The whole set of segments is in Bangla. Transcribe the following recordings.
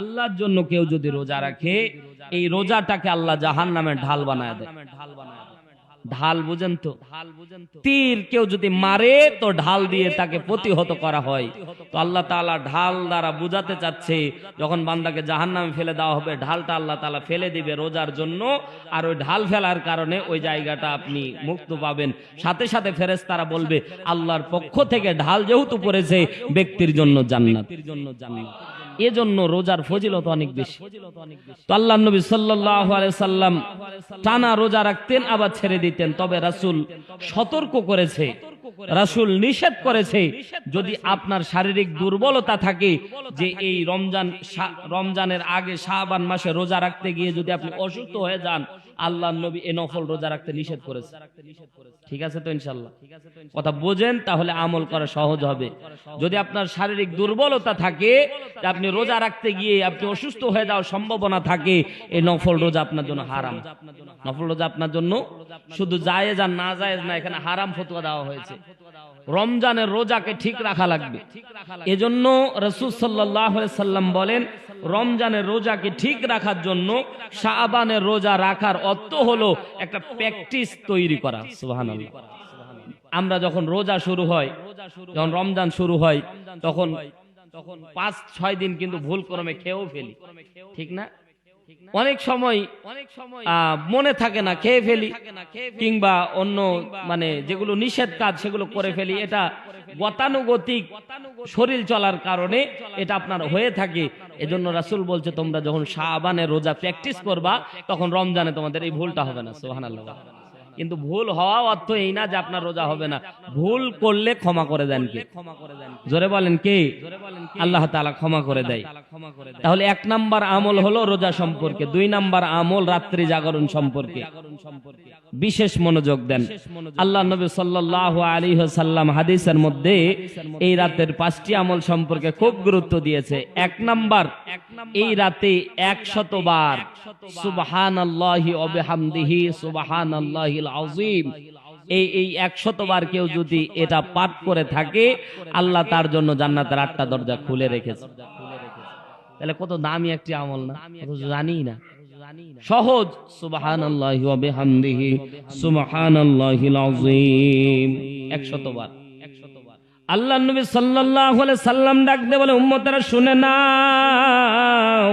আল্লাহর জন্য কেউ যদি রোজা রাখে, এই রোজাটাকে আল্লাহ জাহান নামে ঢাল বানায় দেয়। ঢাল বুঝেন তো? তীর কেউ যদি মারে, তো ঢাল দিয়ে তাকে প্রতিহত করা হয়। তো আল্লাহ তাআলা ঢাল দ্বারা বুঝাতে চাচ্ছে, যখন বান্দাকে জাহান নামে ফেলে দেওয়া হবে, ঢালটা আল্লাহ তাআলা ফেলে দিবে রোজার জন্য, আর ওই ঢাল ফেলার কারণে ওই জায়গাটা আপনি মুক্ত পাবেন। সাথে সাথে ফেরেশতারা বলবে, আল্লাহর পক্ষ থেকে ঢাল যেহেতু পড়েছে, ব্যক্তির জন্য জান্নাতের জন্য জান্নাত। এজন্য রোজার ফজিলত অনেক বেশি। তো আল্লাহ নবী আলাইহি সাল্লাম টানা রোজা রাখতেন, আবার ছেড়ে দিতেন। তবে রাসুল সতর্ক করেছে রাসূল নিষেধ করেছে যদি আপনার শারীরিক দুর্বলতা থাকে যে এই রমজান রমজানের আগে শাবান মাসে রোজা রাখতে গিয়ে যদি আপনি অসুস্থ হয়ে যান আল্লাহ নবী এ নফল রোজা রাখতে নিষেধ করেছে। ঠিক আছে তো ইনশাল্লাহ কথা বোঝেন তাহলে আমল করা সহজ হবে। যদি আপনার শারীরিক দুর্বলতা থাকে আপনি রোজা রাখতে গিয়ে আপনি অসুস্থ হয়ে যাওয়ার সম্ভাবনা থাকে এই নফল রোজা আপনার জন্য হারাম। নফল রোজা আপনার জন্য শুধু জায়েজ আর না জায়েজ না এখানে হারাম ফতোয়া দেওয়া হয়েছে রমজানের রোজাকে ঠিক রাখা লাগবে। এজন্য রসুল সাল্লাহ সাল্লাম বলেন রমজানের রোজাকে ঠিক রাখার জন্য শাবানের রোজা রাখার অর্থ হলো একটা প্র্যাকটিস তৈরি করা। সুবহানাল্লাহ। আমরা যখন রোজা শুরু হয় যখন রমজান শুরু হয় তখন তখন পাঁচ ছয় দিন কিন্তু ভুল ক্রমে খেয়েও ফেলি। ঠিক না? অনেক সময় অনেক সময় মনে থাকে না খেয়ে ফেলি। কিংবা অন্য মানে যেগুলো নিষেধ কাজ সেগুলো করে ফেলি। এটা গতানুগতিক শরীর চলার কারণে এটা আপনার হয়ে থাকে। এজন্য রাসুল বলছে তোমরা যখন শাহবানের রোজা প্র্যাকটিস করবা তখন রমজানে তোমাদের এই ভুলটা হবে না। সুবহানাল্লাহ। কিন্তু ভুল হওয়া অর্থ এই না যে আপনার রোজা হবে না। ভুল করলে ক্ষমা করে দেন কে? জোরে বলেন কে? আল্লাহ তাআলা ক্ষমা করে দেয়। তাহলে এক নাম্বার আমল হলো রোজা সম্পর্কে দুই নাম্বার আমল রাত্রি জাগরণ সম্পর্কে। বিশেষ মনোযোগ দেন। আল্লাহ নবী সাল্লাল্লাহু আলাইহি ওয়াসাল্লাম হাদিসের মধ্যে এই রাতের পাঁচটি আমল সম্পর্কে খুব গুরুত্ব দিয়েছে। এক নাম্বার এই রাতে একশত বার সুবহানাল্লাহি ওয়া বিহামদিহি আযীম। এই এই একশত বার কেউ যদি এটা পাঠ করে থাকে, আল্লাহ তার জন্য জান্নাতের আটটা দরজা খুলে রেখেছে। তাহলে কত দামি একটি আমল না? জানি না। সহজ। 100 বার আল্লাহ নবী সাল্লাল্লাহু আলাইহি সাল্লাম ডাক দিয়ে বলে, উম্মতেরা, শুনে নাও।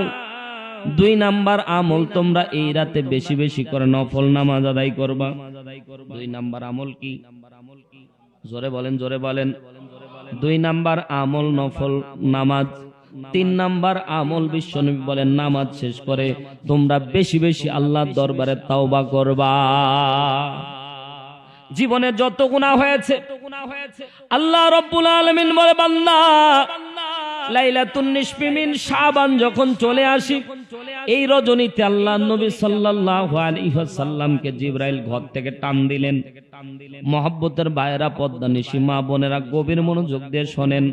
দুই নাম্বার আমল তোমরা এই রাতে বেশি বেশি করে নফল নামাজ আদায় করবা। দুই নাম্বার আমল কি? জোরে বলেন জোরে বলেন। দুই নাম্বার আমল নফল নামাজ। তিন নাম্বার আমল বিশ্বনবী বলেন, নামাজ শেষ করে তোমরা বেশি বেশি আল্লাহর দরবারে তাওবা করবা। জীবনে যত গুনাহ হয়েছে, আল্লাহ রব্বুল আলামিন বলে, বান্দা লাইলাতুন নিসফি মিন শাবান যখন চলে আসি, এই আল্লাহ নবী সাল্লাল্লাহু আলাইহি ওয়াসাল্লামকে জিবরাইল ঘর থেকে টান দিলেন। মহব্বতের বায়রা পদ্মা নিশি মা বোনেরা গভীর মনোযোগ দিয়ে শোনেন।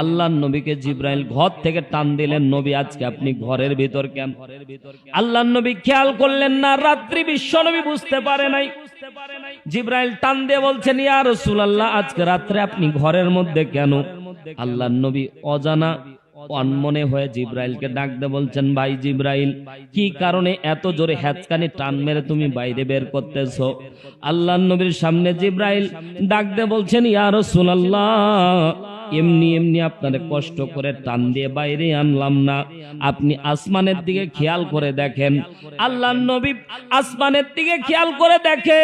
আল্লাহ নবীকে জিব্রাইল ঘর থেকে টান দিলেন, নবী, আজকে আপনি ঘরের ভিতর কেন? আল্লাহ নবী খেয়াল করলেন না, রাত্রি বিশ্ব নবী বুঝতে পারে নাই। জিব্রাইল টান দিয়ে বলছেন, ইয়া রাসূলুল্লাহ, আজকে রাত্রে আপনি ঘরের মধ্যে কেন? আল্লাহ নবী অজানা অনমনে হয়ে জিব্রাইলকে ডাকতে বলছেন ভাই জিব্রাইল কি কারণে এত জোরে হ্যাচকানি টান মেরে তুমি বাইরে বের করতেছো? আল্লাহ নবীর সামনে জিব্রাইল ডাকতে বলছেন ইয়া রাসূলুল্লাহ এমনি এমনি আপনারে কষ্ট করে টান দিয়ে বাইরে আনলাম না। আপনি আসমানের দিকে খেয়াল করে দেখেন। আল্লাহ নবী আসমানের দিকে খেয়াল করে দেখে।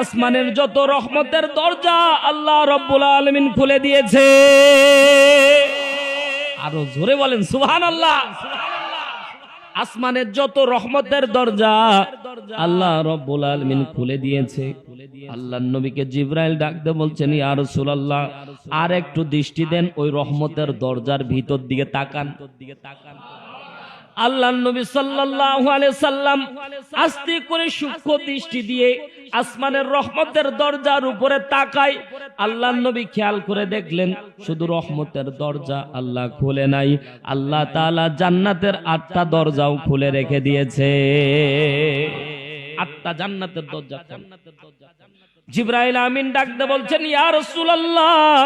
আসমানের যত রহমতের দরজা আল্লাহ রব্বুল আলামিন খুলে দিয়েছে। আরও জোরে বলেন সুহান আল্লাহ আসমানের যত রহমতের দরজা, আল্লাহ রব্বুল আলমিন খুলে দিয়েছে। আল্লাহ নবীকে জিব্রাইল ডাকতে বলছেন, ইয়া রাসূলুল্লাহ, আর একটু দৃষ্টি দেন, ওই রহমতের দরজার ভিতর দিকে তাকান দিকে তাকান। আল্লাহ নবী সাল্লাল্লাহু আলাইহি সাল্লাম আস্তে করে সূক্ষ্ম দৃষ্টি দিয়ে আসমানের রহমতের দরজার উপরে তাকায়। আল্লাহ নবী খেয়াল করে দেখলেন, শুধু রহমতের দরজা আল্লাহ খুলে নাই। আল্লাহ তাআলা জান্নাতের আটটা দরজাও খুলে রেখে দিয়েছে। আটটা জান্নাতের দরজা জিব্রাইল আমিন ডাকতে বলছেন, ইয়া রাসূলুল্লাহ,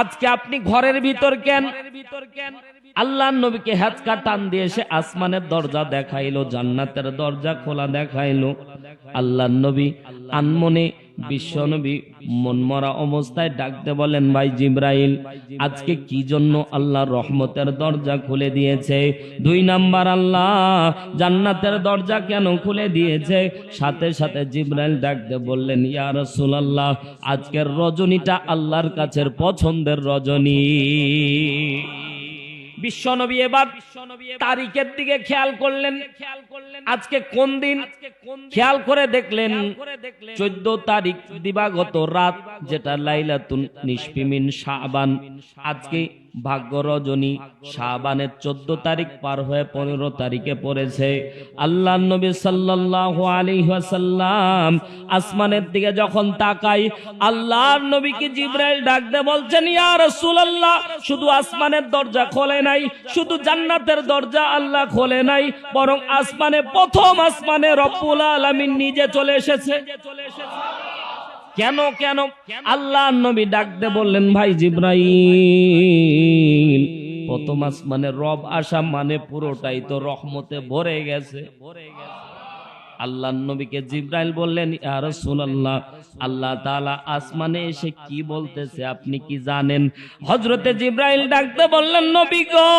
আজকে আপনি ঘরের ভিতর কেন ভিতর কেন? আল্লাহ নবীকে হ্যাচকা টান দিয়ে সে আসমানের দরজা দেখাইলো, জান্নাতের দরজা খোলা দেখাইলো। আল্লাহ নবী আনমনে বিশ্ব নবী মনমরা অবস্থায় ডাকতে বলেন, ভাই জিব্রাইল, আজকে কি জন্য আল্লাহ রহমতের দরজা খুলে দিয়েছে? দুই নাম্বার আল্লাহ জান্নাতের দরজা কেন খুলে দিয়েছে? সাথে সাথে জিব্রাইল ডাকতে বললেন, ইয়া রাসূলুল্লাহ, আজকের রজনীটা আল্লাহর কাছের পছন্দের রজনী। বিশ্বনবী এবার তারিখের দিকে খেয়াল করলেন। খেয়াল করলেন আজকে কোন দিন? খেয়াল করে দেখলেন, চোদ্দ তারিখ দিবাগত রাত, যেটা লাইলাতুন নিষ্পিমিন শাহবান আজকে ভাগ্য রজনী শাবানের চোদ্দ তারিখ পার হয়ে পনেরো তারিখে পড়েছে। আল্লাহ নবী সাল্লাল্লাহু আলাইহি ওয়াসাল্লাম আসমানের দিকে যখন তাকাই, আল্লাহর নবীকে জিব্রাইল ডাকতে বলছেন, ইয়া রাসূলুল্লাহ, শুধু আসমানের দরজা খোলে নাই, শুধু জান্নাতের দরজা আল্লাহ খোলে নাই, বরং আসমানে প্রথম আসমানে রব্বুল আলামিন নিজে চলে এসেছে চলে এসেছে। কেন কেন? আল্লাহ নবী ডাকতে বললেন, ভাই জিব্রাইল, প্রথম আসমানে রব আসা মানে পুরোটাই তো রহমতে ভরে গেছে। ভরে আল্লাহ নবীকে জিব্রাইল বললেন, ইয়া রাসূলুল্লাহ, আল্লাহ তাআলা আসমানে এসে কি বলতেছে আপনি কি জানেন? হযরতে জিব্রাইল ডাকতে বললেন, নবী গো,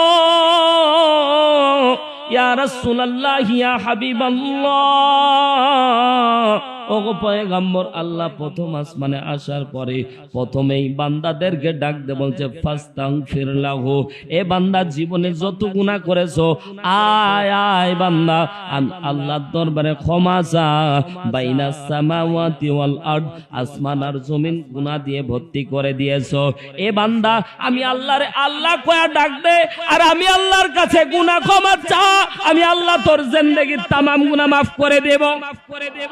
ইয়া রাসূলুল্লাহ, ইয়া হাবিবাল্লাহ ওগো পয়গাম্বর, আল্লাহ প্রথম আসমানে আসার পরে প্রথমেই বান্দাদেরকে ডাকতে বলছে ফাস্তাং এ বান্দা জীবনে যত আয় আয় বান্দা। দরবারে ক্ষমা চা। বাইনা সামাওয়াতি ওয়াল আসমান আর জমিন দিয়ে ভর্তি করে দিয়েছ। এ বান্দা, আমি আল্লাহরে আল্লাহ কয়া ডাক দে, আর আমি আল্লাহর কাছে গুনাহ ক্ষমা চা। আমি আল্লাহ তোর জিন্দেগির তামাম গুনাহ মাফ করে দেব মাফ করে দেব।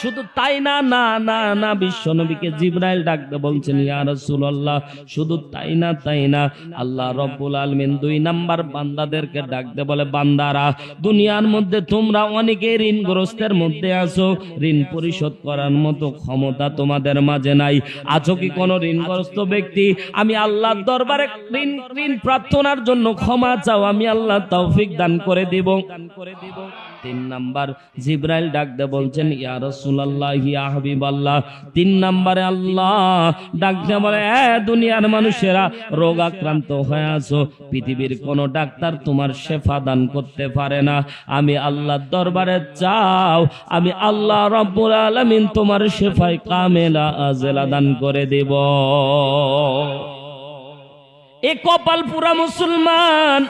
শুধু তাই না না না না, বিশ্বনবীকে জিব্রাইল ডাকতে বলছেন, ইয়া রাসূলুল্লাহ, শুধু তাই না তাই না? আল্লাহ রব্বুল আলামিন দুই নাম্বার বান্দাদেরকে ডাকতে বলে, বান্দারা, দুনিয়ার মধ্যে তোমরা অনেকে ঋণগ্রস্তের মধ্যে আছো, ঋণ পরিশোধ করার মতো ক্ষমতা তোমাদের মাঝে নাই। আছো কি কোন ঋণগ্রস্ত ব্যক্তি? আমি আল্লাহর দরবারে ঋণ ঋণ প্রার্থনার জন্য ক্ষমা চাও, আমি আল্লাহ তৌফিক দান করে দিব। দান করে দিব তিন নাম্বার জিব্রাইল ডাকতে বলছেন, ইয়া রাসূলুল্লাহ, ইয়া হাবিবাল্লাহ। তিন নাম্বারে আল্লাহ ডাকতে বলে, এ দুনিয়ার মানুষেরা রোগ আক্রান্ত হয়ে আছো। পৃথিবীর কোন ডাক্তার তোমার শেফা দান করতে পারে না। আমি আল্লাহর দরবারে চাও, আমি আল্লাহ রব্বুল আলামিন তোমার শেফায় কামেলা আজেলা দান করে দেব। এ কপাল পুরা মুসলমান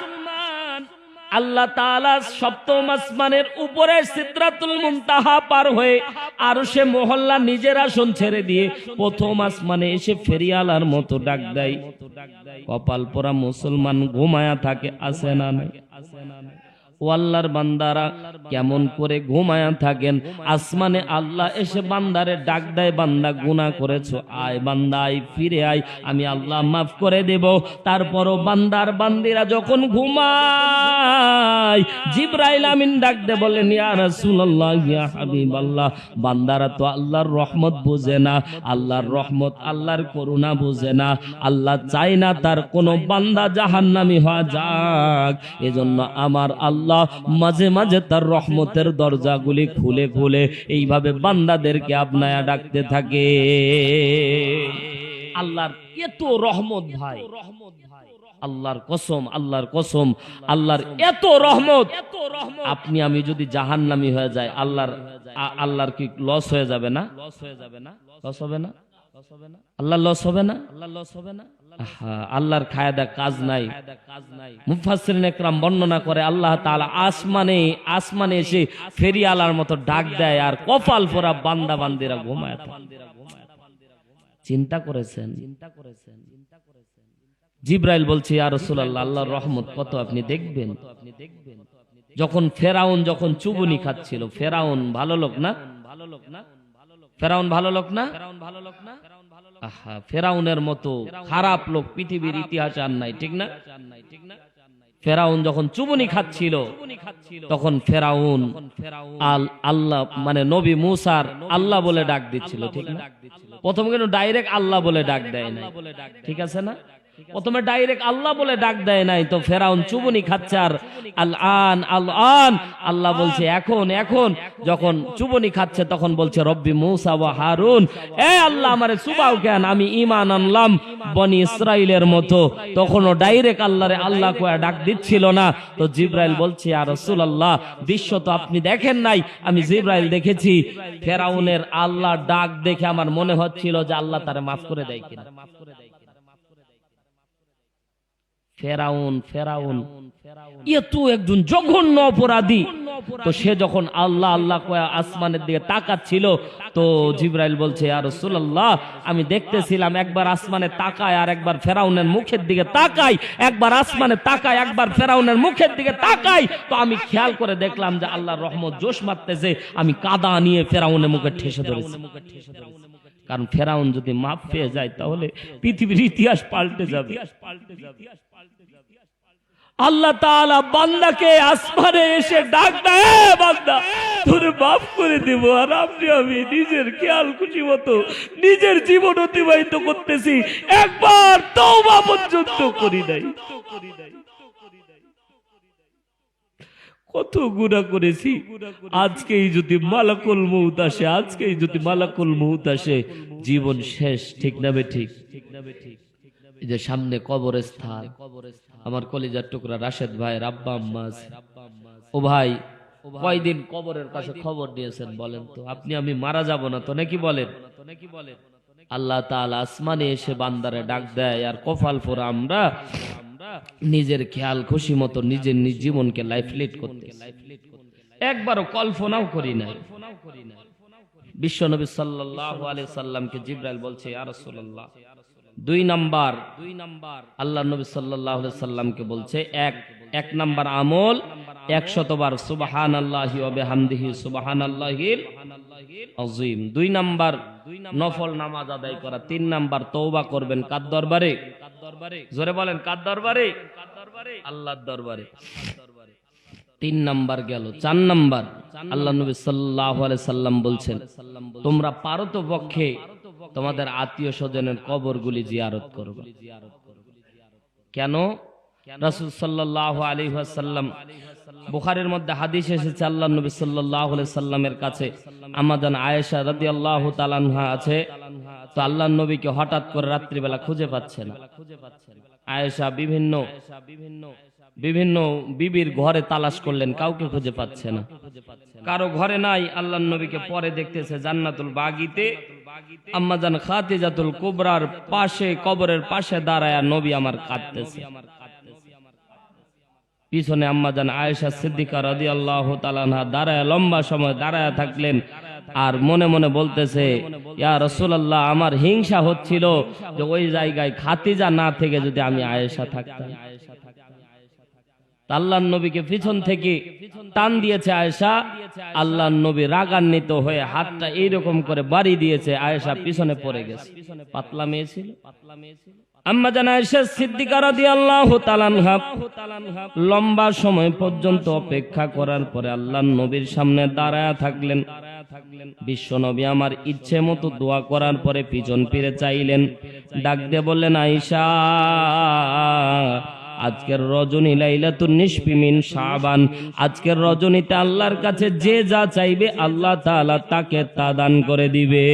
আল্লাহ তাআলা সপ্তম আসমানের উপরে সিদরাতুল মুনতাহা পার হয়ে আর সে মহল্লা নিজের আসন ছেড়ে দিয়ে প্রথম আসমানে এসে ফেরিয়ালার মতো ডাক দেয়। কপাল পরা মুসলমান ঘুমায়া থাকে আসে না নাই আসে না নাই। ও আল্লাহর বান্দারা কেমন করে ঘুমায়া থাকেন? আসমানে আল্লাহ এসে বান্দারে ডাক দেয়, বান্দা, গুনাহ করেছ। আয় বান্দা, আয়, ফিরে আয়। আমি আল্লাহ মাফ করে দেব। তারপরও বান্দার বান্দিরা যখন ঘুমায়, জিব্রাইল আমিন ডাক দে বলেন, ইয়া রাসূলুল্লাহ, ইয়া হাবিবাল্লাহ। বান্দারা তো আল্লাহর রহমত বোঝে না। আল্লাহর রহমত, আল্লাহর করুণা বোঝে না। আল্লাহ চায় না তার কোনো বান্দা জাহান্নামী হওয়া যাক। এজন্য আমার আল্লাহ মাঝে মাঝে তার রহমতের দরজাগুলি খুলে খুলে এইভাবে বান্দাদেরকে আপনায়া ডাকতে থাকে। আল্লাহর এত রহমত ভাই। রহমত ভাই আল্লাহর কসম আল্লাহর কসম, আল্লাহর এত রহমত। আপনি, আমি যদি জাহান্নামী হয়ে যায় আল্লাহর আল্লাহর কি লস হয়ে যাবে না? লস হয়ে যাবে না? লস হবে না? আল্লাহ লস হবে না আল্লাহ লস হবে না? আল্লাহর খায়দা কাজ নাই। মুফাসসিরিন একরাম বর্ণনা করে, আল্লাহ তাআলা আসমানে আসমানে এসে ফেরিয়ালার মতো ডাক দেয় আর কপাল পোড়া বান্দা বান্দিরা ঘুমায় থাকে। চিন্তা করেছেন? চিন্তা করেছেন জিব্রাইল বলছে আর রাসূলুল্লাহ, আল্লাহর রহমত কত আপনি দেখবেন? আপনি দেখবেন যখন ফেরাউন যখন চুবুনি খাচ্ছিল ফেরাউন ভালো লোক না ভালো লোক না ফেরাউন ভালো লোক না? ফেরাউন ভালো লোক না? আহা ফেরাউনের মতো খারাপ লোক পৃথিবীর ইতিহাসে আর নাই ঠিক না? ঠিক না? ফেরাউন যখন চুবনি খাচ্ছিল তখন ফেরাউন আল আল্লাহ মানে নবী মুসার আল্লাহ বলে ডাক দিচ্ছিল ঠিক না? প্রথম কিন্তু ডাইরেক্ট আল্লাহ বলে ডাক দেয় না ঠিক আছে না? প্রথমে ডাইরেক্ট আল্লাহ বলে ডাক দেয় নাই, তো ফেরাউন চুবনি খাচ্ছে আর আল আন আল আন আল্লাহ বলছে, এখন এখন। যখন চুবনি খাচ্ছে, তখন বলছে, রব্বি মুসা ওয়া হারুন। এ আল্লাহ, আমারে চুবাও কেন? আমি ইমান আনলাম বনি ইসরাইলের মতো। তখনও ডাইরেক্ট আল্লাহরে আল্লাহ কয়া ডাক দিচ্ছিল না। তো জিব্রাইল বলছে আর রসুল আল্লাহ দৃশ্য তো আপনি দেখেন নাই, আমি জিব্রাইল দেখেছি। ফেরাউনের আল্লাহ ডাক দেখে আমার মনে হচ্ছিল যে আল্লাহ তারে মাফ করে দেয় কিনা। ফেরাউন ফেরাউন। এত একজন জঘন্য অপরাধী। তো সে যখন আল্লাহ আল্লাহ আসমানের দিকে তাকাচ্ছিল, তো জিব্রাইল বলছে আর রসুল্লাহ আমি দেখতেছিলাম একবার আসমানে তাকায় আর একবার ফেরাউনের মুখের দিকে তাকাই একবার আসমানে তাকায়, একবার ফেরাউনের মুখের দিকে তাকাই তো আমি খেয়াল করে দেখলাম যে আল্লাহর রহমত জোশ মারতেছে। আমি কাদা নিয়ে ফেরাউনের মুখে ঠেসে ধরেছি। কারণ ফেরাউন যদি মাপ পেয়ে যায়, তাহলে পৃথিবীর ইতিহাস পাল্টে যাবে। আল্লাহ তাআলা বান্দাকে আসমানে এসে ডাক বান্দা, তোরে মাফ করে দেব, আর আপনি আমি নিজের খেয়াল খুশি মতো নিজের জীবন অতিবাহিত করতেছি। একবার তওবা পর্যন্ত করি নাই। কত গুণা করেছি। আজকেই যদি মালাকুল মৌত আসে, আজকেই যদি মালাকুল মৌত আসে, জীবন শেষ, ঠিক না বে ঠিক? যে সামনে কবরস্থান, আমার কলিজার টুকরা রাশেদ ভাই, রাব্বা আম্মাজ ও ভাই, কয়দিন কবরের কাছে খবর নিয়েছেন বলেন তো? আপনি, আমি মারা যাব না তো নাকি বলেন? আল্লাহ তাআলা আসমানে এসে বান্দারে ডাক দেয়, আর কফাল ফোরা, আমরা নিজের খেয়াল, খুশি মতো নিজের নিজ জীবনকে লাইফ লিড করতে একবারও কল্পনাও করি নাই। বিশ্বনবী সাল্লাল্লাহু আলাইহি সাল্লামকে জিব্রাইল বলছে, ইয়া রাসূলুল্লাহ দুই নাম্বার দুই নাম্বার আল্লাহ নবী আলাইহি সাল্লামকে বলছে, এক এক নাম্বার আমল একশতবার সুবহানাল্লাহি ওয়া বিহামদিহি সুবহানাল্লাহিল আযীম। দুই নাম্বার নফল নামাজ আদায় করা। তিন নাম্বার তওবা করবেন কার দরবারে? জোরে বলেন, কার দরবারে? আল্লাহর দরবারে। তিন নাম্বার গেল, চার নাম্বার আল্লাহ নবী আলাইহি সাল্লাম বলছেন, তোমরা পারো তো পক্ষে তোমাদের আত্মীয় স্বজনের কবরগুলি জিয়ারত করবে। কেন? রাসূল সাল্লাল্লাহু আলাইহি ওয়াসাল্লাম বুখারীর মধ্যে হাদিস এসেছে আল্লাহ নবী আলাইহি সাল্লামের কাছে আমাদান আয়েশা রাদিয়াল্লাহু তাআলা আনহা আছে, তো আল্লাহর নবীকে হঠাৎ করে রাত্রিবেলা খুঁজে পাচ্ছে না। আয়েশা বিভিন্ন বিভিন্ন বিভিন্ন বিবির ঘরে তালাশ করলেন, কাউকে খুঁজে পাচ্ছে না। কারও ঘরে নাই আল্লাহ নবীকে পরে দেখতেছে জান্নাতুল বাগিতে আম্মাজান খাতিজাতুল কুবরার পাশে, কবরের পাশে দাঁড়ায় নবী আমার কাঁদতেছে। পিছনে আম্মাজান আয়েশা সিদ্দিকা রাদি আল্লাহ তালানহা দাঁড়ায়, লম্বা সময় দাঁড়ায় থাকলেন আর মনে মনে বলতেছে, ইয়া রসুল্লাহ আমার হিংসা হচ্ছিল যে ওই জায়গায় খাতিজা না থেকে যদি আমি আয়েশা থাকতাম। আল্লাহ নবীকে পিছন থেকে টান দিয়েছে আয়েশা। আল্লাহ নবী রাগান্বিত হয়ে হাতটা এইরকম করে বাড়ি দিয়েছে, আয়েশা পিছনে পড়ে গেছে। পাতলা মেয়ে ছিল। আম্মা জানা আয়েশা সিদ্দিকা রাদিয়াল্লাহু লম্বা সময় পর্যন্ত অপেক্ষা করার পরে আল্লাহ নবীর সামনে দাঁড়ায়া থাকলেন। বিশ্ব নবী আমার ইচ্ছে মতো দোয়া করার পরে পিছন ফিরে চাইলেন। ডাক দিয়ে বললেন, আয়েশা আজকের রজনী তো নিষ্পিমিন সাবান আজকের রজনীতে আল্লাহর কাছে যে যা চাইবে আল্লাহ তাআলা তাকে তা দান করে দিবে।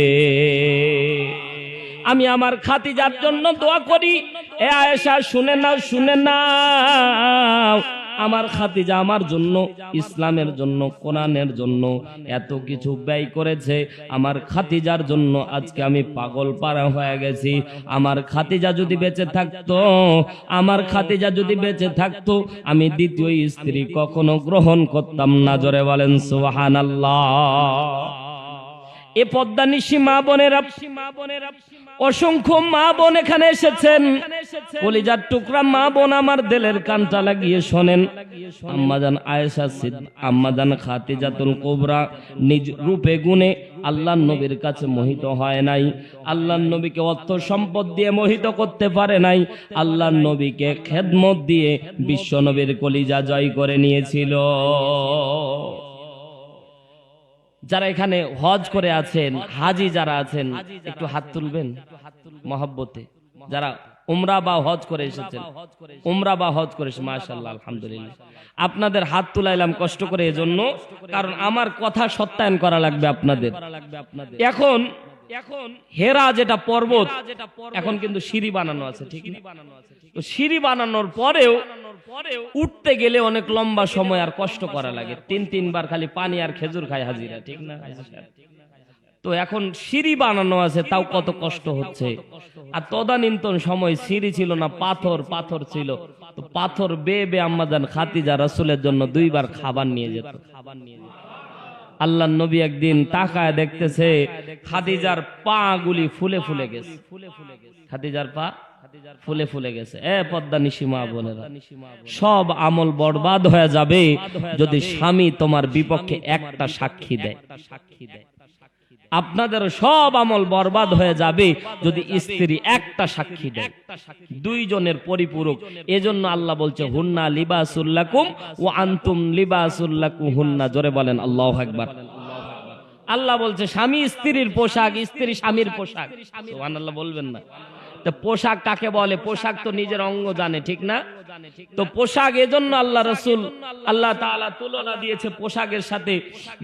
আমি আমার খাতিজার জন্য দোয়া করি। এ আয়েশা, শুনে নাও শুনে নাও। আমার খাতিজা আমার জন্য, ইসলামের জন্য, কোরআনের জন্য এত কিছু ব্যয় করেছে। আমার খাতিজার জন্য আজকে আমি পাগল পারা হয়ে গেছি। আমার খাতিজা যদি বেঁচে থাকতো, আমার খাতিজা যদি বেঁচে থাকতো, আমি দ্বিতীয় স্ত্রী কখনো গ্রহণ করতাম না। জোরে বলেন, সুবহানাল্লাহ। এ পদ্মা নিশি মা বোনেরা, অসংখ্য মা বোন এখানে এসেছেন। কলিজার টুকরা মা বোন আমার দেলের কানটা লাগিয়ে শোনেন। আম্মাজান আয়েশা সিদ আম্মাজান খাতিজাতুল কোবরা, নিজ রূপে গুণে আল্লাহ নবীর কাছে মোহিত হয় নাই। আল্লাহ নবীকে অর্থ সম্পদ দিয়ে মোহিত করতে পারে নাই। আল্লাহ নবীকে খেদমত দিয়ে বিশ্ব নবীর কলিজা জয় করে নিয়েছিল। যারা এখানে হজ করে আছেন, হাজি যারা আছেন, একটু হাত তুলবেন? মহাব্বতে। যারা উমরা বা হজ করে এসেছেন। উমরা বা হজ করে মাশাল্লাহ আলহামদুলিল্লাহ। আপনাদের হাত তুলাইলাম কষ্ট করে এজন্য, কারণ আমার কথা সত্যায়ন করা লাগবে আপনাদের। এখন এখন হেরা যেটা পর্বত এখন কিন্তু সিঁড়ি বানানো আছে ঠিক না? তো সিঁড়ি বানানোর পরেও উঠতে গেলে অনেক লম্বা সময় আর কষ্ট করা লাগে। তিন তিনবার খালি পানি আর খেজুর খায় হাজিরা ঠিক না? তো এখন সিঁড়ি বানানো আছে তাও কত কষ্ট হচ্ছে। আর তদানীন্তন সময় সিঁড়ি ছিল না পাথর পাথর ছিল। তো পাথর বেয়ে বে আম্মাজান খাতিজা রাসূলের জন্য দুইবার খাবার নিয়ে যেত। খাবার নিয়ে যেত। আল্লাহ নবী একদিন তাকায় দেখতেছে খাদিজার পা গুলি ফুলে ফুলে গেছে। খাদিজার পা ফুলে ফুলে গেছে। এ পদ্মা নিশিমা বোনেরা, সব আমল বরবাদ হয়ে যাবে যদি স্বামী তোমার বিপক্ষে একটা সাক্ষী দেয় সাক্ষী দেয়। আপনাদের সব আমল বরবাদ হয়ে যাবে যদি স্ত্রী একটা সাক্ষী দেয়। দুইজনের পরিপূরক। এজন্য আল্লাহ বলছে, হুন্না লিবাসুল্লাকুম ও আন্তুম লিবাসুল্লাকুম হুন্না জোরে বলেন, আল্লাহ একবার আল্লাহ বলছে, স্বামী স্ত্রীর পোশাক, স্ত্রী স্বামীর পোশাক। আল্লাহ বলবেন না। তো পোশাক কাকে বলে? পোশাক তো নিজের অঙ্গ জানে, ঠিক না? তো পোশাক এজন্য আল্লাহ রসুল আল্লাহ তাআলা তুলনা দিয়েছে পোশাকের সাথে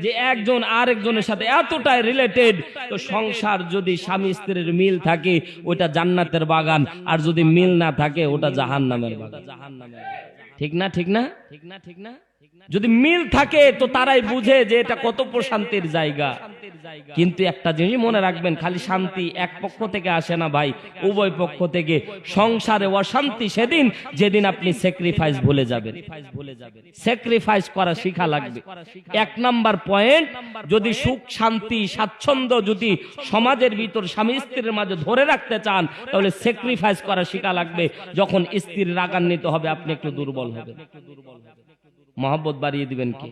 যে একজন আরেকজনের সাথে এতটাই রিলেটেড তো সংসার যদি স্বামী স্ত্রীর মিল থাকে ওটা জান্নাতের বাগান। আর যদি মিল না থাকে ওটা জাহান্নামের বাগান। ঠিক না ঠিক না? ঠিক না ঠিক না? যদি মিল থাকে তো তারাই বুঝে যে এটা কত প্রশান্তির জায়গা। কিন্তু একটা জিনিস মনে রাখবেন, খালি শান্তি এক পক্ষ থেকে আসে না ভাই, উভয় পক্ষ থেকে। সংসারে অশান্তি সেদিন, যেদিন আপনি স্যাক্রিফাইস ভুলে যাবেন। স্যাক্রিফাইস করা শিখা লাগবে। এক নাম্বার পয়েন্ট যদি সুখ, শান্তি, স্বাচ্ছন্দ্য যদি সমাজের ভিতর স্বামী স্ত্রীর মাঝে ধরে রাখতে চান, তাহলে স্যাক্রিফাইস করা শিখা লাগবে। যখন স্ত্রীর রাগান্বিত হবে, আপনি একটু দুর্বল হবেন। মহব্বত বাড়িয়ে দিবেন কি?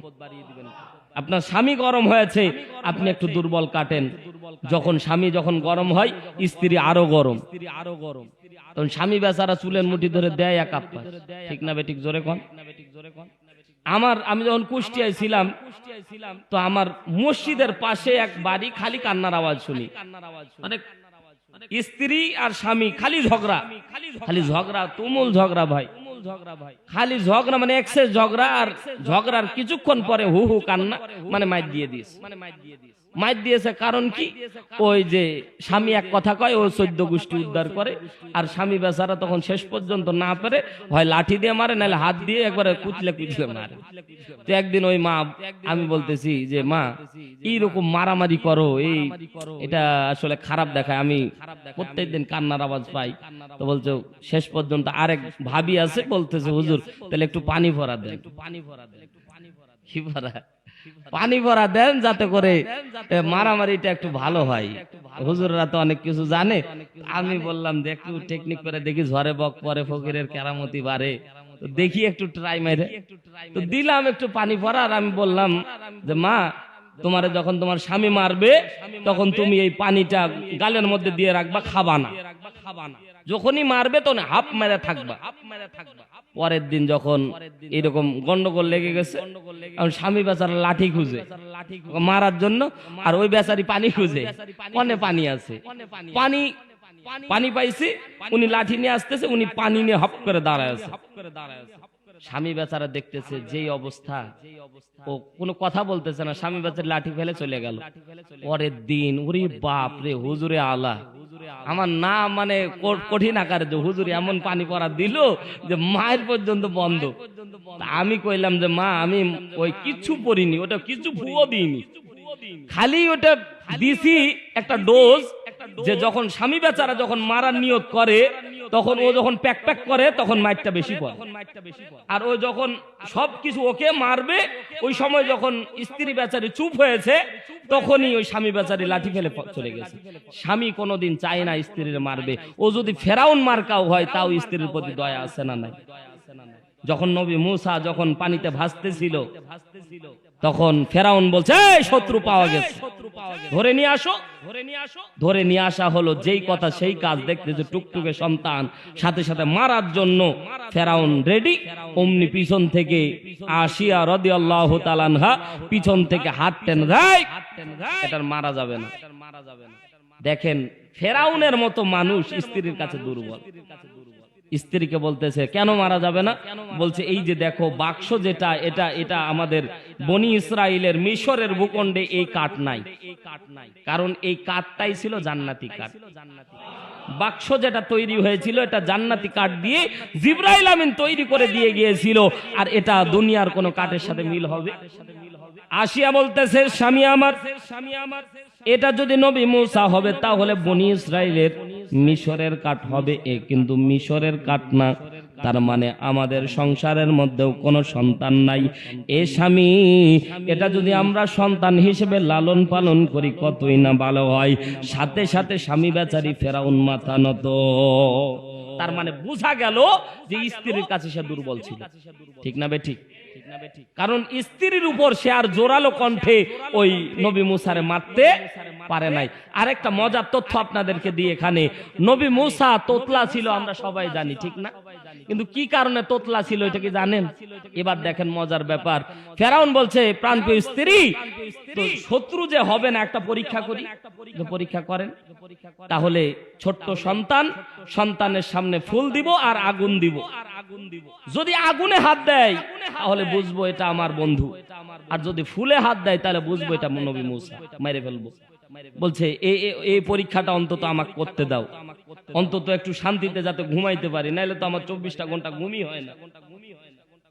আপনার স্বামী গরম হয়েছে, আপনি একটু দুর্বল কাটেন। যখন স্বামী যখন গরম হয়, স্ত্রী আরও গরম। আরও গরম তখন স্বামী বেচারা চুলের মুঠি ধরে দেয় এক ঠিক না বেঠিক জোরে কন? আমার, আমি যখন কুষ্টিয়ায় ছিলাম, তো আমার মসজিদের পাশে এক বাড়ি খালি কান্নার আওয়াজ শুনি। মানে স্ত্রী আর স্বামী খালি ঝগড়া। খালি ঝগড়া, তুমুল ঝগড়া ভাই। খালি ঝগড়া মানে এক্সেস ঝগড়া আর ঝগড়ার কিছুক্ষণ পরে হু হু কান্না মানে মাইট দিয়ে দিস। মানে মাইট দিয়ে দিস। মাইর দিয়েছে কারণ কি? ওই যে স্বামী এক কথা কয় ও চোদ্দ গোষ্ঠী উদ্ধার করে। আর স্বামী বেচারা তখন শেষ পর্যন্ত না পারে হয় লাঠি দিয়ে মারে নাহলে হাত দিয়ে একবারে কুচলে কুচলে মারে। তো একদিন ওই মা আমি বলতেছি যে মা এইরকম মারামারি করো এই এটা আসলে খারাপ দেখায়। আমি প্রত্যেকদিন কান্নার আওয়াজ পাই। তো বলছো শেষ পর্যন্ত আরেক ভাবি আছে বলতেছে হুজুর তাহলে একটু পানি ভরা দেন। একটু পানি ভরা দেন একটু পানি ভরা কি ভরা? পানি ভরা দেন যাতে করে মারামারিটা একটু ভালো হয়। হুজুররা তো অনেক কিছু জানে। আমি বললাম যে একটু টেকনিক করে দেখি ঝরে বক পরে ফকিরের কেরামতি বাড়ে। দেখি একটু ট্রাই মেরে তো দিলাম একটু পানি ভরা আর আমি বললাম যে, মা, তোমারে যখন তোমার স্বামী মারবে, তখন তুমি এই পানিটা গালের মধ্যে দিয়ে রাখবা, খাবা না। যখনই মারবে তখন হাফ মেরে থাকবা। পরের দিন যখন এরকম গন্ডগোল লেগে গেছে স্বামী বেচার লাঠি খুঁজে। মারার জন্য আর ওই বেচারি পানি খুঁজে। কনে পানি আছে। পানি পানি পাইছে, উনি লাঠি নিয়ে আসতেছে, উনি পানি নিয়ে হপ করে দাঁড়ায় আছে। স্বামী বেচারা দেখতেছে যেই অবস্থা। ও কোনো কথা বলতেছে না, স্বামী বেচার লাঠি ফেলে চলে গেল। পরের দিন, ওরে বাপ রে হুজুরে আলা আমার না মানে কঠিন আকারে যে হুজুর এমন পানি পড়া দিল যে মায়ের পর্যন্ত বন্ধ। আমি কইলাম যে, মা, আমি ওই কিছু পড়িনি ওটা কিছু ভুয়ো দিইনি। খালি ওটা দিছি একটা ডোজ যে যখন স্বামী বেচারা যখন মারার নিয়োগ করে তখন ও যখন প্যাক প্যাক করে তখন মাইটটা বেশি পড়ে। আর ও যখন সব কিছু ওকে মারবে ওই সময় যখন স্ত্রী বেচারি চুপ হয়েছে তখনই ওই স্বামী বেচারি লাঠি ফেলে চলে গেছে। স্বামী কোনোদিন চায় না স্ত্রীর মারবে। ও যদি ফেরাউন মার্কাও হয় তাও স্ত্রীর প্রতি দয়া আছে না নাই? যখন নবী মুসা যখন পানিতে ভাসতেছিল তখন ফেরাউন বলছে "এই, শত্রু পাওয়া গেছে। ধরে নিয়ে আসো। ধরে নিয়ে আসো। ধরে নিয়ে আসা হলো যেই কথা সেই কাজ দেখতে যে টুকটুকে সন্তান সাথে সাথে মারার জন্য ফেরাউন রেডি। অমনি পিছন থেকে আসিয়া রদি আল্লাহ তালানহা পিছন থেকে হাত টেন রাই এটার মারা যাবে না। দেখেন ফেরাউনের মতো মানুষ স্ত্রীর কাছে দুর্বল। স্ত্রীকে বলতেছে, কেন মারা যাবে না? বলছে, এই যে দেখো, বাক্স যেটা, এটা এটা আমাদের বনি ইসরায়েলের মিশরের ভূখণ্ডে এই কাঠ নাই। কারণ এই কাঠটাই ছিল জান্নাতি কাঠ। বাক্স যেটা তৈরি হয়েছিল, এটা জান্নাতি কাঠ দিয়ে জিব্রাইল আমিন তৈরি করে দিয়ে গিয়েছিল। আর এটা দুনিয়ার কোনো কাঠের সাথে মিল হবে? আসিয়া বলতেছে, স্বামী আমার স্বামী আমার এটা যদি নবী মুসা হবে, তাহলে বনি ইসরায়েলের মিশরের কাঠ হবে এ। কিন্তু মিশরের কাঠ না, তার মানে আমাদের সংসারের মধ্যেও কোনো সন্তান নাই। এ স্বামী, এটা যদি আমরা সন্তান হিসেবে লালন পালন করি, কতই না ভালো হয়। সাথে সাথে স্বামী বেচারি ফেরাউন মাথা নত। তার মানে বোঝা গেল যে স্ত্রীর কাছে সে দুর্বল ছিল। ঠিক না বে ঠিক? কারণ স্ত্রীর উপর সে আর জোরালো কণ্ঠে ওই নবী মুসারে মারতে পারে নাই। আরেকটা মজার তথ্য আপনাদেরকে দিয়ে এখানে। নবী মুসা তোতলা ছিল, আমরা সবাই জানি, ঠিক না? কিন্তু কি কারণে তোতলা ছিল এটা কি জানেন? এবার দেখেন মজার ব্যাপার। ফেরাউন বলছে, প্রাণপ্রিয় স্ত্রী, তো শত্রু যে হবে না, একটা পরীক্ষা করি। পরীক্ষা করেন। তাহলে ছোট্ট সন্তান, সন্তানের সামনে ফুল দিব আর আগুন দিব। যদি আগুনে হাত দেয়, তাহলে বুঝব এটা আমার বন্ধু। আর যদি ফুলে হাত দেয়, তাহলে বুঝব এটা নবী মুসা। মেরে ফেলব। বলছে এই পরীক্ষাটা অন্তত আমাকে করতে দাও। অন্তত একটু শান্তিতে যাতে ঘুমাইতে পারি নাহলে তো আমার চব্বিশটা ঘণ্টা ঘুমই হয় না।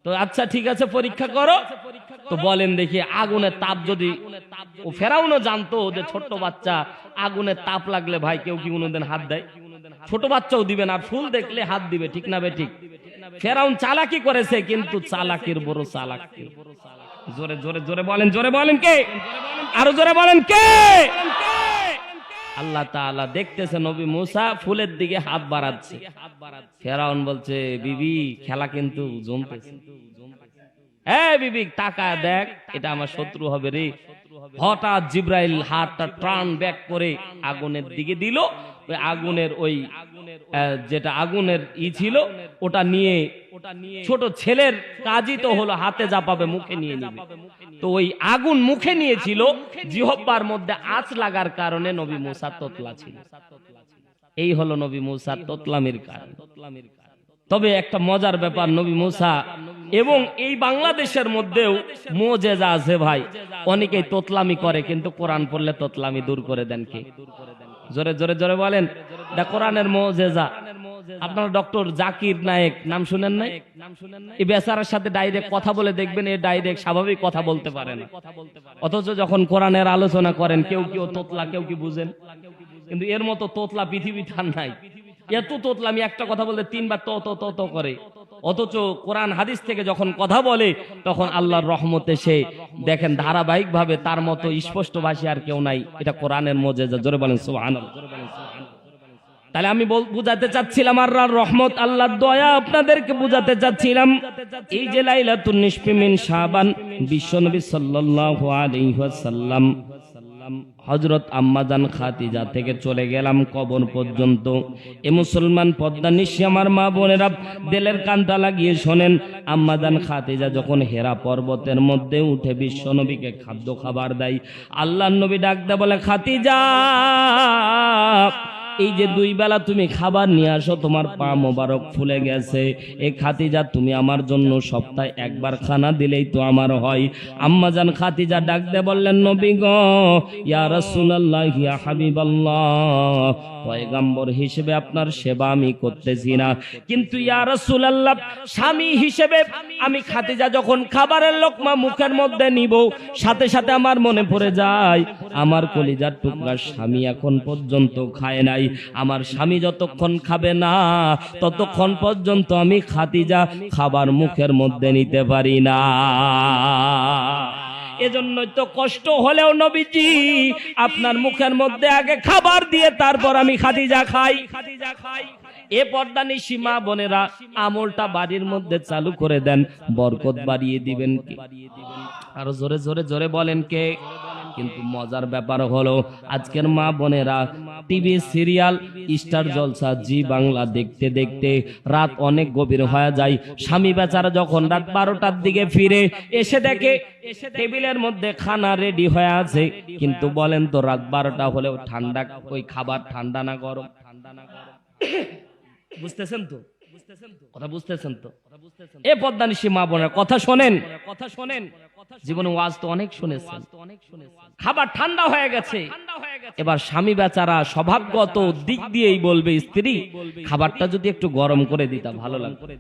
তো আচ্ছা ঠিক আছে, পরীক্ষা করো। তো বলেন দেখি, আগুনের তাপ যদি ও ফেরাউনও জানতো যে ছোট্ট বাচ্চা, আগুনের তাপ লাগলে ভাই কেউ কি কোনোদিন হাত দেয়? ছোট বাচ্চাও দিবে না ফুল দেখলে হাত দিবে, ঠিক না বে, ঠিক? ফেরাউন চালাকি করেছে, কিন্তু চালাকির বড় চালাক? জোরে জোরে জোরে বলেন জোরে বলেন কে? আরও জোরে বলেন কে? আল্লাহ তাআলা দেখতেছে নবী মুসা ফুলের দিকে হাত বাড়াচ্ছে। ফেরাউন বলছে, বিবি, খেলা কিন্তু জমতেছে। হ্যাঁ বিবি টাকা দেখ, এটা আমার শত্রু হবে রে। হঠাৎ জিব্রাইল হাতটা ট্রান ব্যাক করে আগুনের দিকে দিল। ওই আগুনের ওই যেটা আগুনের ই ছিল, ওটা নিয়ে ছোট ছেলের কাজই তো হলো হাতে যা পাবে মুখে নিয়ে নিবে। তো ওই আগুন মুখে নিয়েছিল, জিহব্বার মধ্যে আঁচ লাগার কারণে নবী মুসা তোতলা ছিল। এই হলো নবী মুসার তোতলামির কারণ। তবে একটা মজার ব্যাপার, নবী মুসা এবং এই বাংলাদেশের মধ্যেও মোজেজা আছে ভাই। অনেকেই তোতলামি করে, কিন্তু কোরআন পড়লে তোতলামি দূর করে দেন কে? জোরে জোরে জোরে বলেন। দা কোরআনের মোজেজা। আপনার ডক্টর জাকির নায়েক, নাম শুনেন নাই? এই বেচারার সাথে ডাইরেক্ট কথা বলে দেখবেন এই ডাইরেক্ট স্বাভাবিক কথা বলতে পারে না। অথচ যখন কোরআনের আলোচনা করেন, কেউ কেউ তোতলা, কেউ কি বুঝেন? কিন্তু এর মতো তোতলা পৃথিবীতে আর নাই। এত তোতলা, আমি একটা কথা বলতে তিনবার তো তো তো করে। অথচ কোরআন হাদিস থেকে যখন কথা বলে, তখন আল্লাহর রহমতে সে দেখেন ধারাবাহিক ভাবে তার মতো স্পষ্ট ভাষী আর কেউ নাই। এটা কোরআনের মজে জোরে বলেন, সুবহানাল্লাহ। তাহলে আমি বুঝাতে চাচ্ছিলাম আল্লাহর রহমত, আল্লাহর দয়া আপনাদেরকে বুঝাতে চাচ্ছিলাম। এই যে লাইলাতুন নিসফি মিন শাবান, বিশ্বনবী সাল্লাল্লাহু আলাইহি ওয়াসাল্লাম হযরত আম্মাজান খাতিজা থেকে চলে গেলাম কবর পর্যন্ত। এ মুসলমান পদ্মা নিশি আমার মা বোনেরা দেলের কান্তা লাগিয়ে শোনেন, আম্মাজান খাতিজা যখন হেরা পর্বতের মধ্যে উঠে বিশ্ব নবীকে খাদ্য খাবার দেয় আল্লাহ নবী ডাক দেয় বলে খাতিজা এই যে দুই বেলা তুমি খাবার নিয়ে আসো, তোমার পা মোবারক ফুলে গেছে। এ খাতিজা, তুমি আমার জন্য সপ্তাহে একবার খানা দিলেই তো আমার হয়। আম্মাজান খাতিজা ডাকতে বললেন, নবী গো, ইয়া রাসূলুল্লাহ, ইয়া হাবিবাল্লাহ, পয়গাম্বর হিসেবে আপনার সেবা আমি করতেছি না। কিন্তু ইয়া রাসূলুল্লাহ, স্বামী হিসেবে আমি খাতিজা যখন খাবারের লোকমা মুখের মধ্যে নিব, সাথে সাথে আমার মনে পড়ে যায়, আমার কলিজার টুকরা স্বামী এখন পর্যন্ত খায় নাই। আমার স্বামী যতক্ষণ খাবে না, ততক্ষণ পর্যন্ত আমি খাতিজা খাবার মুখের মধ্যে নিতে পারি না। এজন্যই তো কষ্ট হলেও নবীজি, আপনার মুখের মধ্যে আগে খাবার দিয়ে তারপর আমি খাদিজা খাই। খাদিজা খাই এ পর্দা সীমা বোনেরা, আমলটা বাড়ির মধ্যে চালু করে দেন, বরকত বাড়িয়ে দিবেন আরও জোরে জোরে জোরে বলেন কে? কিন্তু মজার ব্যাপার হলো, আজকের মা বোনেরা TV, serial, Star Jalsha, Zee Bangla দেখতে দেখতে রাত অনেক গভীর হয়ে যায়। স্বামী বেচারা যখন রাত বারোটার দিকে ফিরে, এসে দেখে টেবিলের মধ্যে খানা রেডি হয়ে আছে। কিন্তু বলেন তো, রাত বারোটা হলেও ঠান্ডা, ওই খাবার ঠান্ডা না গরম ঠান্ডা না গরম? বুঝতেছেন তো? কথা বুঝতেছেন তো? এ পদ্মানিশী মা বোনের কথা শোনেন। কথা শোনেন। জীবনে ওয়াজ তো অনেক শুনেছেন। খাবার ঠান্ডা হয়ে গেছে। এবার স্বামী বেচারা স্বভাবগত দিক দিয়েই বলবে স্ত্রী খাবারটা যদি একটু গরম করে দিতা ভালো লাগবে